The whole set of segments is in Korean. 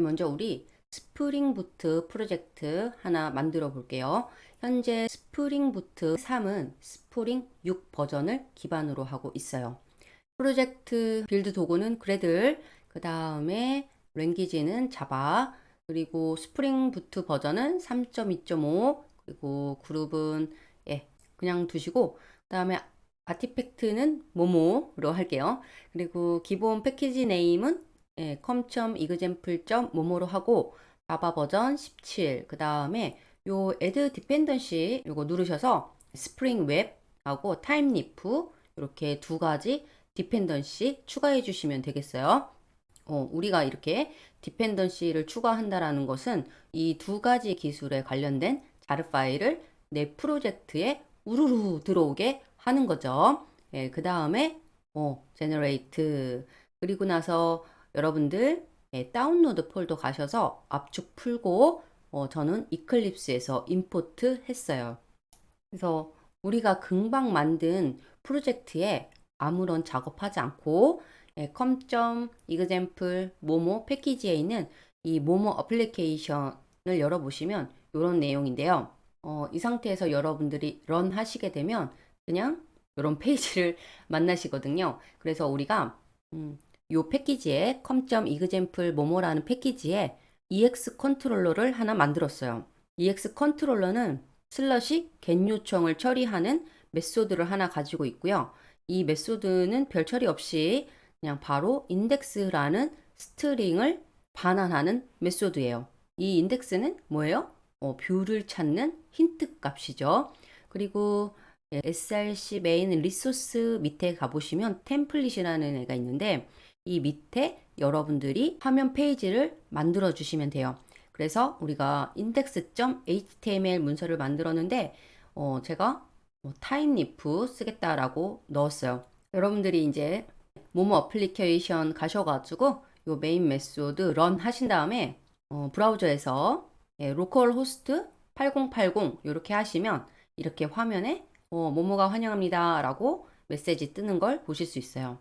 먼저 우리 스프링 부트 프로젝트 하나 만들어 볼게요. 현재 스프링 부트 3은 스프링 6 버전을 기반으로 하고 있어요. 프로젝트 빌드 도구는 그래들, 그 다음에 랭귀지는 자바, 그리고 스프링 부트 버전은 3.2.5, 그리고 그룹은 예, 그냥 두시고, 그 다음에 아티팩트는 모모로 할게요. 그리고 기본 패키지 네임은 예, com.example.momo로 하고 자바 버전 17. 그 다음에 요 add dependency 요거 누르셔서 스프링 웹하고 타임리프 이렇게 두 가지 디펜던시 추가해 주시면 되겠어요. 어, 우리가 이렇게 디펜던시를 추가한다라는 것은 이 두 가지 기술에 관련된 자르 파일을 내 프로젝트에 우르르 들어오게 하는 거죠. 예, 그 다음에 어, generate 그리고 나서 여러분들 예, 다운로드 폴더 가셔서 압축 풀고 어, 저는 이클립스에서 임포트 했어요. 그래서 우리가 금방 만든 프로젝트에 아무런 작업하지 않고 예, com.example 모모 패키지에 있는 이 모모 어플리케이션을 열어보시면 이런 내용인데요. 어, 이 상태에서 여러분들이 런 하시게 되면 그냥 이런 페이지를 만나시거든요. 그래서 우리가 음, 요 패키지에 com.example 모모라는 패키지에 EX 컨트롤러를 하나 만들었어요. EX 컨트롤러는 슬러시 get 요청을 처리하는 메소드를 하나 가지고 있고요. 이 메소드는 별 처리 없이 그냥 바로 인덱스라는 스트링을 반환하는 메소드예요. 이 인덱스는 뭐예요? 어, 뷰를 찾는 힌트 값이죠. 그리고 예, src 메인 리소스 밑에 가보시면 템플릿이라는 애가 있는데 이 밑에 여러분들이 화면 페이지를 만들어 주시면 돼요. 그래서 우리가 index.html 문서를 만들었는데 어, 제가 뭐 타임리프 쓰겠다라고 넣었어요. 여러분들이 이제 모모 어플리케이션 가셔가지고 요 메인 메소드 런 하신 다음에 어, 브라우저에서 예, 로컬 호스트 8080 이렇게 하시면 이렇게 화면에 어, 모모가 환영합니다 라고 메시지 뜨는 걸 보실 수 있어요.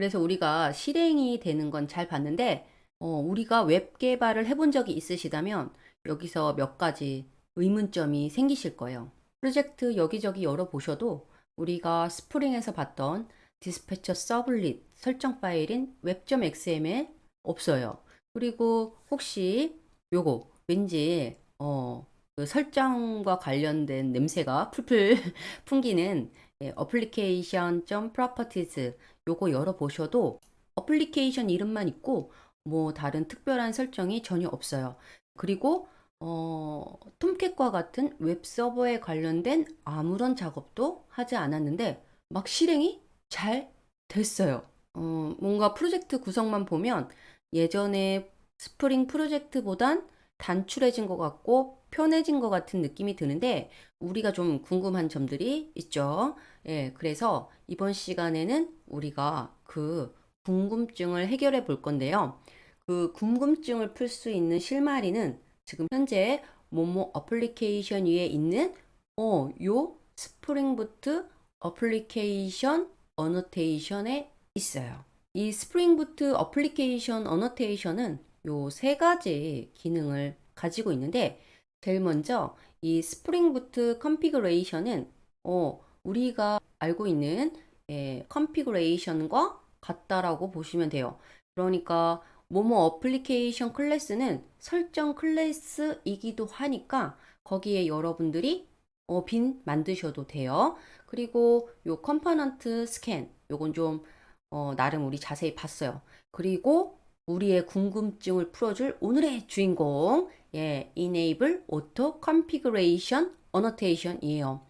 그래서 우리가 실행이 되는 건 잘 봤는데 어, 우리가 웹 개발을 해본 적이 있으시다면 여기서 몇 가지 의문점이 생기실 거예요. 프로젝트 여기저기 열어보셔도 우리가 스프링에서 봤던 디스패처 서블릿 설정 파일인 web.xml 없어요. 그리고 혹시 요거 왠지 어, 그 설정과 관련된 냄새가 풀풀 풍기는 예, application.properties 요거 열어보셔도 어플리케이션 이름만 있고 뭐 다른 특별한 설정이 전혀 없어요. 그리고 어, 톰캣과 같은 웹 서버에 관련된 아무런 작업도 하지 않았는데 막 실행이 잘 됐어요. 어, 뭔가 프로젝트 구성만 보면 예전에 스프링 프로젝트보단 단출해진 것 같고 편해진 것 같은 느낌이 드는데 우리가 좀 궁금한 점들이 있죠. 예, 그래서 이번 시간에는 우리가 그 궁금증을 해결해 볼 건데요. 그 궁금증을 풀 수 있는 실마리는 지금 현재 모모 어플리케이션 위에 있는 어, 요 스프링부트 어플리케이션 어노테이션에 있어요. 이 스프링부트 어플리케이션 어노테이션은 요 세 가지 기능을 가지고 있는데 제일 먼저 이 스프링 부트 컨피그레이션은 어, 우리가 알고 있는 예, 컨피그레이션과 같다라고 보시면 돼요. 그러니까 모모 어플리케이션 클래스는 설정 클래스이기도 하니까 거기에 여러분들이 어, 빈 만드셔도 돼요. 그리고 요 컴포넌트 스캔 요건 좀 어, 나름 우리 자세히 봤어요. 그리고 우리의 궁금증을 풀어줄 오늘의 주인공 예, Enable Auto Configuration Annotation이에요.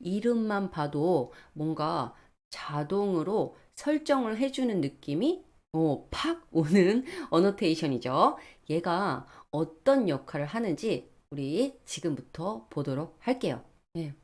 이름만 봐도 뭔가 자동으로 설정을 해주는 느낌이 어, 팍 오는 어노테이션이죠. 얘가 어떤 역할을 하는지 우리 지금부터 보도록 할게요. 예.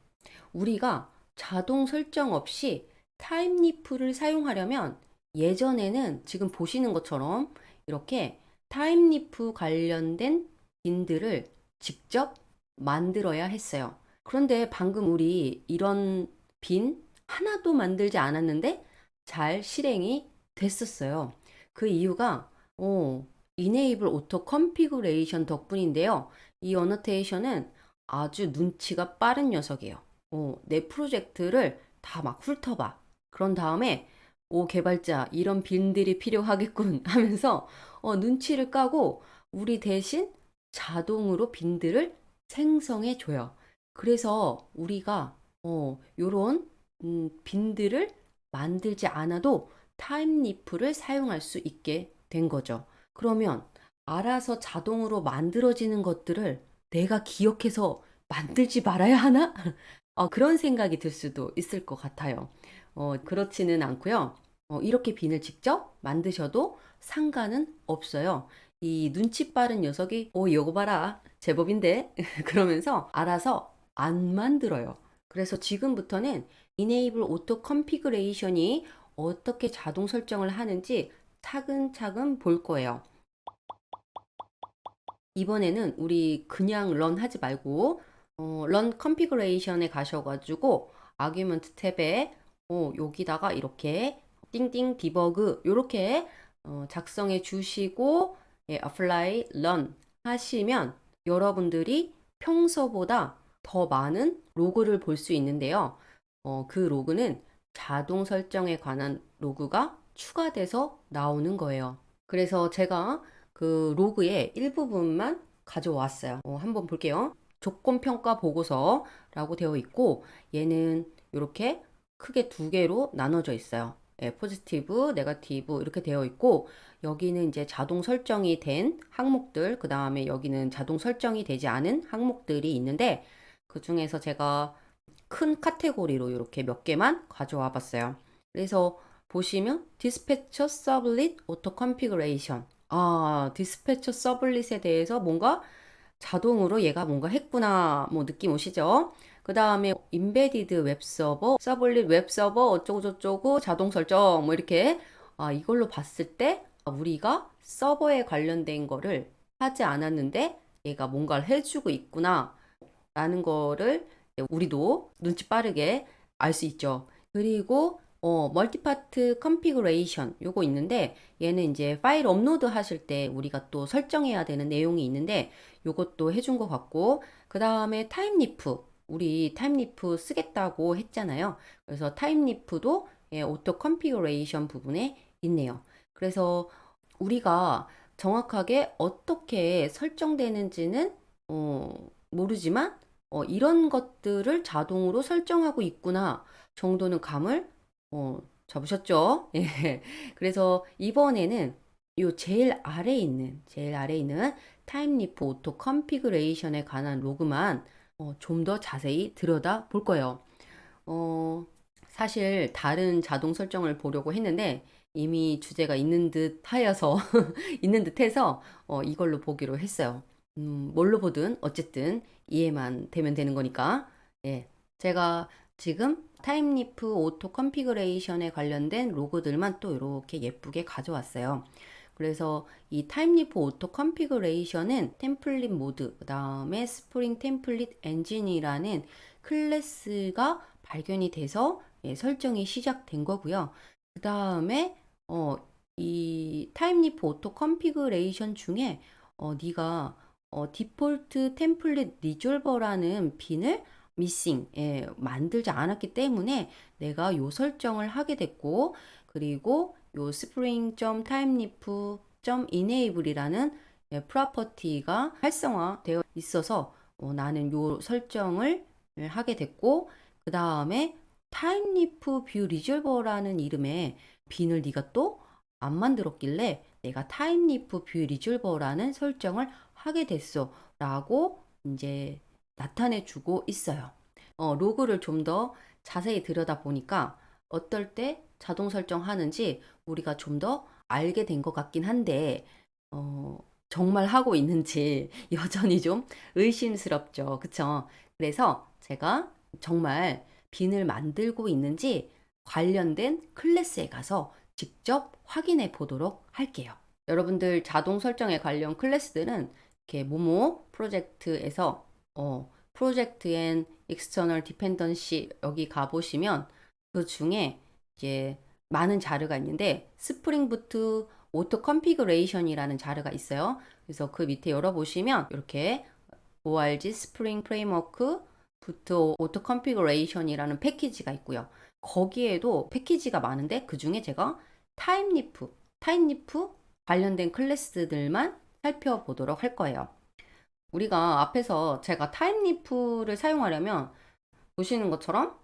우리가 자동 설정 없이 타임리프를 사용하려면 예전에는 지금 보시는 것처럼 이렇게 타임리프 관련된 빈들을 직접 만들어야 했어요. 그런데 방금 우리 이런 빈 하나도 만들지 않았는데 잘 실행이 됐었어요. 그 이유가 어, Enable Auto Configuration 덕분인데요. 이 어노테이션은 아주 눈치가 빠른 녀석이에요. 어, 내 프로젝트를 다 막 훑어봐. 그런 다음에 오 개발자 이런 빈들이 필요하겠군 하면서 어, 눈치를 까고 우리 대신 자동으로 빈들을 생성해 줘요. 그래서 우리가 어, 요런 음, 빈들을 만들지 않아도 타임리프를 사용할 수 있게 된 거죠. 그러면 알아서 자동으로 만들어지는 것들을 내가 기억해서 만들지 말아야 하나? 어, 그런 생각이 들 수도 있을 것 같아요. 어, 그렇지는 않고요. 어, 이렇게 빈을 직접 만드셔도 상관은 없어요. 이 눈치 빠른 녀석이 오 이거 봐라 제법인데 그러면서 알아서 안 만들어요. 그래서 지금부터는 Enable Auto Configuration이 어떻게 자동 설정을 하는지 차근차근 볼 거예요. 이번에는 우리 그냥 런 하지 말고 어, 런 컨피그레이션에 가셔가지고 아규먼트 탭에 어, 여기다가 이렇게 띵띵 디버그 이렇게 어, 작성해 주시고 예, apply run 하시면 여러분들이 평소보다 더 많은 로그를 볼 수 있는데요. 어, 그 로그는 자동 설정에 관한 로그가 추가돼서 나오는 거예요. 그래서 제가 그 로그의 일부분만 가져왔어요. 어, 한번 볼게요. 조건 평가 보고서라고 되어 있고 얘는 이렇게 크게 두 개로 나눠져 있어요. 예, 포지티브, 네거티브 이렇게 되어 있고 여기는 이제 자동 설정이 된 항목들, 그 다음에 여기는 자동 설정이 되지 않은 항목들이 있는데 그 중에서 제가 큰 카테고리로 이렇게 몇 개만 가져와 봤어요. 그래서 보시면 디스패처 서블릿 오토 컨피그레이션 아, 디스패처 서블릿에 대해서 뭔가 자동으로 얘가 뭔가 했구나 뭐 느낌 오시죠? 그 다음에 인베디드 웹서버, 서블릿 웹서버 어쩌고저쩌고 자동 설정 뭐 이렇게 아, 이걸로 봤을 때 우리가 서버에 관련된 거를 하지 않았는데 얘가 뭔가를 해주고 있구나 라는 거를 우리도 눈치 빠르게 알 수 있죠. 그리고 어, 멀티파트 컨피그레이션 요거 있는데 얘는 이제 파일 업로드 하실 때 우리가 또 설정해야 되는 내용이 있는데 요것도 해준 것 같고 그 다음에 타임리프 우리 타임리프 쓰겠다고 했잖아요. 그래서 타임리프도 예, 오토 컨피그레이션 부분에 있네요. 그래서 우리가 정확하게 어떻게 설정되는지는 어, 모르지만 어, 이런 것들을 자동으로 설정하고 있구나 정도는 감을 어, 잡으셨죠? 예. 그래서 이번에는 요 제일 아래에 있는 제일 아래에 있는 타임리프 오토 컨피그레이션에 관한 로그만 어, 좀 더 자세히 들여다 볼 거예요. 어, 사실 다른 자동 설정을 보려고 했는데 이미 주제가 있는 듯 하여서 있는 듯 해서 어, 이걸로 보기로 했어요. 음, 뭘로 보든 어쨌든 이해만 되면 되는 거니까. 예. 제가 지금 타임리프 오토 컨피그레이션에 관련된 로고들만 또 이렇게 예쁘게 가져왔어요. 그래서 이 타임리프 오토 컨피그레이션은 템플릿 모드, 그 다음에 스프링 템플릿 엔진이라는 클래스가 발견이 돼서 예, 설정이 시작된 거고요. 그 다음에 어, 이 타임리프 오토 컨피그레이션 중에 어, 네가 어, 디폴트 템플릿 리졸버라는 빈을 미싱 예, 만들지 않았기 때문에 내가 요 설정을 하게 됐고 그리고 요 spring.timelif.enable이라는 예, 프로퍼티가 활성화되어 있어서 어, 나는 요 설정을 하게 됐고 그 다음에 타임리프 뷰 리졸버라는 이름의 빈을 네가 또 안 만들었길래 내가 타임리프 뷰 리졸버라는 설정을 하게 됐어 라고 이제 나타내 주고 있어요. 어, 로그를 좀 더 자세히 들여다 보니까 어떨 때 자동 설정하는지 우리가 좀 더 알게 된 것 같긴 한데, 어, 정말 하고 있는지 여전히 좀 의심스럽죠. 그쵸? 그래서 제가 정말 빈을 만들고 있는지 관련된 클래스에 가서 직접 확인해 보도록 할게요. 여러분들 자동 설정에 관련 클래스들은 이렇게 모모 프로젝트에서 어, 프로젝트 앤 익스터널 디펜던시 여기 가보시면 그 중에 이제 많은 자료가 있는데 스프링 부트 오토 컨피그레이션이라는 자료가 있어요. 그래서 그 밑에 열어보시면 이렇게 org 스프링 프레임워크 부트 오토 컨피그레이션이라는 패키지가 있고요. 거기에도 패키지가 많은데 그 중에 제가 타임리프, 타임리프 관련된 클래스들만 살펴보도록 할 거예요. 우리가 앞에서 제가 타임리프를 사용하려면 보시는 것처럼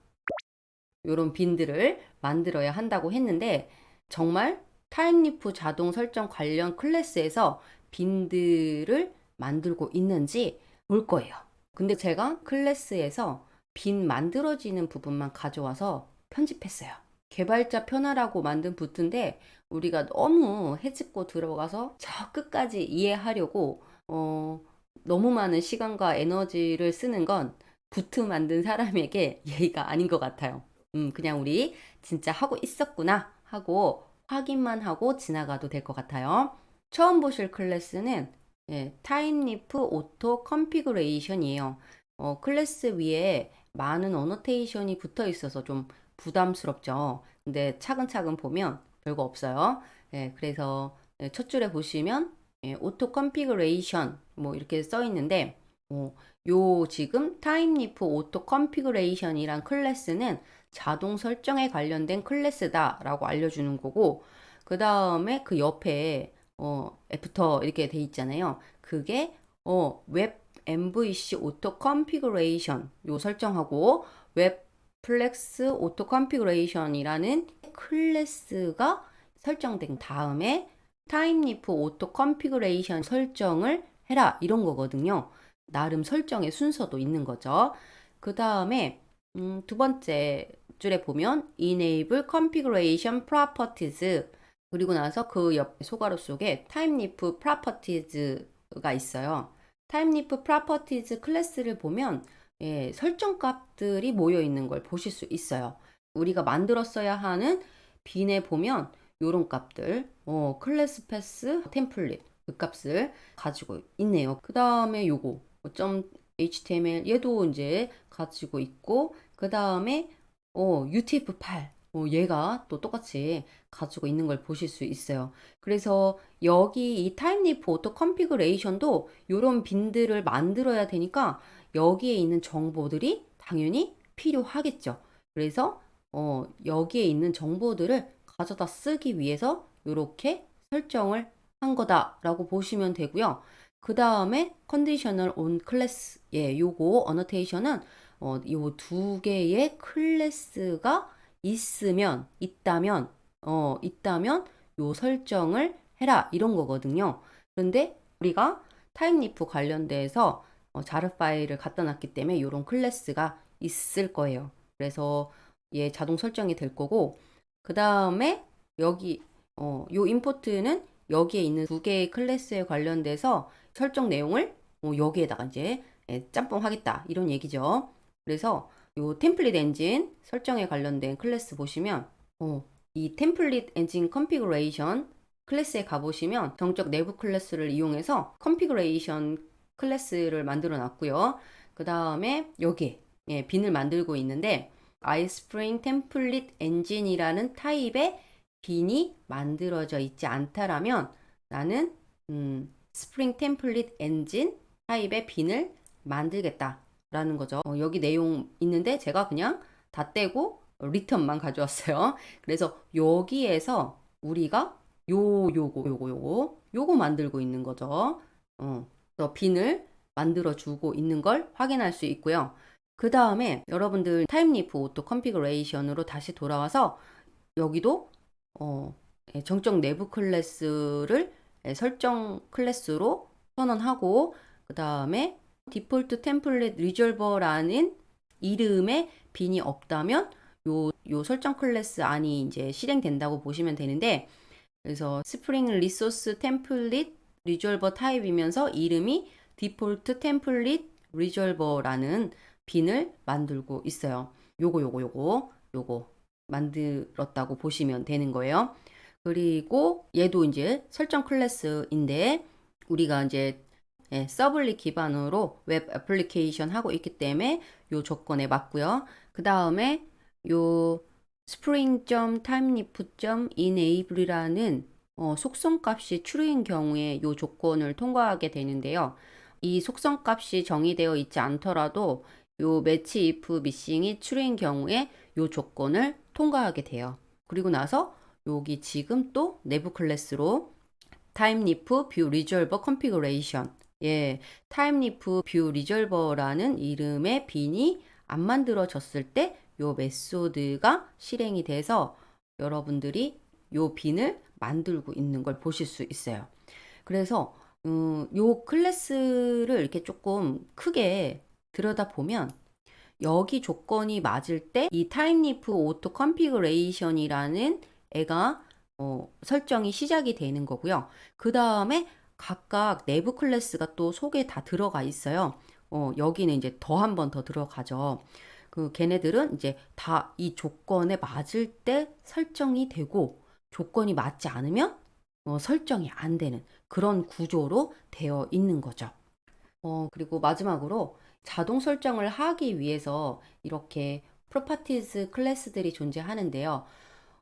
이런 빈들을 만들어야 한다고 했는데 정말 타임리프 자동 설정 관련 클래스에서 빈들을 만들고 있는지 볼 거예요. 근데 제가 클래스에서 빈 만들어지는 부분만 가져와서 편집했어요. 개발자 편하라고 만든 부트인데 우리가 너무 해집고 들어가서 저 끝까지 이해하려고 어, 너무 많은 시간과 에너지를 쓰는 건 부트 만든 사람에게 예의가 아닌 것 같아요. 음, 그냥 우리 진짜 하고 있었구나 하고 확인만 하고 지나가도 될 것 같아요. 처음 보실 클래스는 예, 타임리프 오토 컨피그레이션이에요. 어, 클래스 위에 많은 어노테이션이 붙어 있어서 좀 부담스럽죠. 근데 차근차근 보면 별거 없어요. 예, 그래서 예, 첫 줄에 보시면 예, 오토 컨피그레이션 뭐 이렇게 써 있는데 어, 요 지금 타임리프 오토 컨피그레이션이란 클래스는 자동 설정에 관련된 클래스다 라고 알려주는 거고 그 다음에 그 옆에 어, 애프터 이렇게 돼 있잖아요. 그게 어, 웹 MVC 오토 컨피그레이션 요 설정하고 웹 플렉스 오토 컨피그레이션이라는 클래스가 설정된 다음에 타임리프 오토 컨피그레이션 설정을 해라 이런 거거든요. 나름 설정의 순서도 있는 거죠. 그 다음에 음, 두 번째 줄에 보면 enable configuration properties 그리고 나서 그 옆 소가로 속에 타임리프 properties가 있어요. 타임리프 properties 클래스를 보면 예, 설정 값들이 모여 있는 걸 보실 수 있어요. 우리가 만들었어야 하는 빈에 보면 요런 값들, 어, 클래스 패스, 템플릿 그 값을 가지고 있네요. 그 다음에 요거 점 HTML 얘도 이제 가지고 있고 그 다음에 어, UTF-8 어, 얘가 또 똑같이 가지고 있는 걸 보실 수 있어요. 그래서 여기 이 타임리프 오토 컨피그레이션도 이런 빈들을 만들어야 되니까 여기에 있는 정보들이 당연히 필요하겠죠. 그래서 어, 여기에 있는 정보들을 가져다 쓰기 위해서 이렇게 설정을 한 거다라고 보시면 되고요. 그 다음에 컨디셔널 온 클래스 예, 요거 어노테이션은 어, 요 두 개의 클래스가 있으면 있다면 어, 있다면 요 설정을 해라 이런 거거든요. 그런데 우리가 타임리프 관련돼서 어, 자르 파일을 갖다 놨기 때문에 이런 클래스가 있을 거예요. 그래서 얘 자동 설정이 될 거고 그 다음에 여기 어, 요 임포트는 여기에 있는 두 개의 클래스에 관련돼서 설정 내용을 어, 여기에다가 이제 예, 짬뽕 하겠다 이런 얘기죠. 그래서 요 템플릿 엔진 설정에 관련된 클래스 보시면 어, 이 템플릿 엔진 컨피그레이션 클래스에 가보시면 정적 내부 클래스를 이용해서 컨피그레이션 클래스를 만들어 놨고요. 그 다음에 여기 예, 빈을 만들고 있는데 iSpring 템플릿 엔진이라는 타입의 빈이 만들어져 있지 않다라면 나는 음, 스프링 템플릿 엔진 타입의 빈을 만들겠다라는 거죠. 어, 여기 내용 있는데 제가 그냥 다 떼고 리턴만 가져왔어요. 그래서 여기에서 우리가 요 요거 요거 요거 요거 만들고 있는 거죠. 어, 그래서 빈을 만들어 주고 있는 걸 확인할 수 있고요. 그 다음에 여러분들 타임리프 오토 컨피그레이션으로 다시 돌아와서 여기도 어, 예, 정적 내부 클래스를 예, 설정 클래스로 선언하고 그 다음에 디폴트 템플릿 리졸버라는 이름의 빈이 없다면 요, 요 설정 클래스 안이 이제 실행된다고 보시면 되는데 그래서 스프링 리소스 템플릿 리졸버 타입이면서 이름이 디폴트 템플릿 리졸버라는 빈을 만들고 있어요. 요거 요거 요거 요거 만들었다고 보시면 되는 거예요. 그리고 얘도 이제 설정 클래스인데 우리가 이제 예, 서블리 기반으로 웹 애플리케이션 하고 있기 때문에 요 조건에 맞고요. 그 다음에 요 spring.timelif.enable이라는 어, 속성값이 true인 경우에 이 조건을 통과하게 되는데요. 이 속성값이 정의되어 있지 않더라도 요 match if missing이 true인 경우에 요 조건을 통과하게 돼요. 그리고 나서 여기 지금 또 내부 클래스로 timeLeaf view resolver configuration 예, timeLeaf view resolver라는 이름의 빈이 안 만들어졌을 때 요 메소드가 실행이 돼서 여러분들이 요 빈을 만들고 있는 걸 보실 수 있어요. 그래서 음, 요 클래스를 이렇게 조금 크게 들여다보면 여기 조건이 맞을 때 이 타임리프 오토 컨피그레이션이라는 애가 어, 설정이 시작이 되는 거고요. 그 다음에 각각 내부 클래스가 또 속에 다 들어가 있어요. 어, 여기는 이제 더 한 번 더 들어가죠. 그 걔네들은 이제 다 이 조건에 맞을 때 설정이 되고 조건이 맞지 않으면 어, 설정이 안 되는 그런 구조로 되어 있는 거죠. 어, 그리고 마지막으로 자동 설정을 하기 위해서 이렇게 properties 클래스들이 존재하는데요.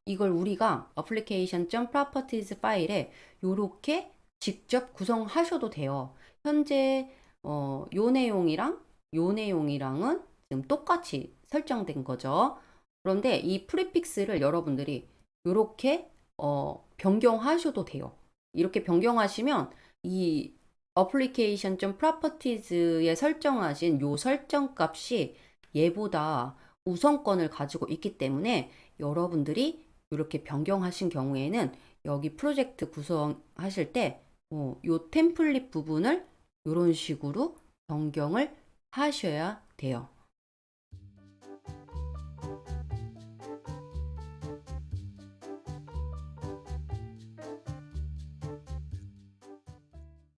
이걸 우리가 application.properties 파일에 이렇게 직접 구성하셔도 돼요. 현재 어, 요 내용이랑 요 내용이랑은 지금 똑같이 설정된 거죠. 그런데 이 프리픽스를 여러분들이 이렇게 어, 변경하셔도 돼요. 이렇게 변경하시면 이 application.properties에 설정하신 요 설정 값이 얘보다 우선권을 가지고 있기 때문에 여러분들이 이렇게 변경하신 경우에는 여기 프로젝트 구성하실 때 어, 요 템플릿 부분을 이런 식으로 변경을 하셔야 돼요.